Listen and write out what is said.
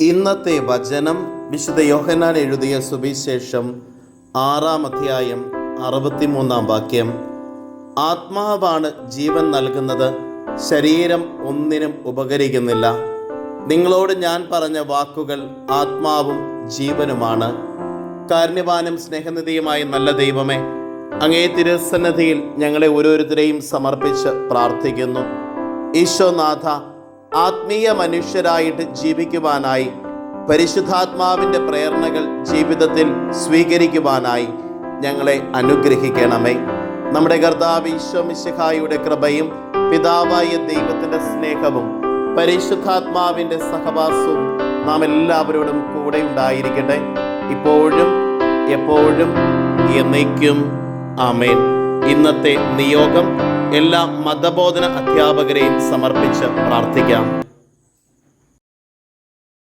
ഇന്നത്തെ വചനം വിശുദ്ധ യോഹനാൻ എഴുതിയ സുവിശേഷം ആറാം അധ്യായം അറുപത്തിമൂന്നാം വാക്യം. ആത്മാവാണ് ജീവൻ നൽകുന്നത് ശരീരം ഒന്നിനും ഉപകരിക്കുന്നില്ല. നിങ്ങളോട് ഞാൻ പറഞ്ഞ വാക്കുകൾ ആത്മാവും ജീവനുമാണ്. കാരുണ്യവാനും സ്നേഹനിധിയുമായ നല്ല ദൈവമേ അങ്ങേ തിരുസന്നിധിയിൽ ഞങ്ങളെ ഓരോരുത്തരെയും സമർപ്പിച്ച് പ്രാർത്ഥിക്കുന്നു. ഈശോനാഥ ആത്മീയ മനുഷ്യരായിട്ട് ജീവിക്കുവാനായി പരിശുദ്ധാത്മാവിന്റെ പ്രേരണകൾ ജീവിതത്തിൽ സ്വീകരിക്കുവാനായി ഞങ്ങളെ അനുഗ്രഹിക്കണമേ. നമ്മുടെ കർത്താവ് ഈശോ കൃപയും പിതാവായ ദൈവത്തിന്റെ സ്നേഹവും പരിശുദ്ധാത്മാവിന്റെ സഹവാസവും നാം എല്ലാവരോടും കൂടെ ഉണ്ടായിരിക്കട്ടെ. ഇപ്പോഴും എപ്പോഴും എന്നേക്കും. ആമേൻ. ഇന്നത്തെ നിയോഗം എല്ലാ മതബോധന അധ്യാപകരെയും സമർപ്പിച്ച് പ്രാർത്ഥിക്കാം.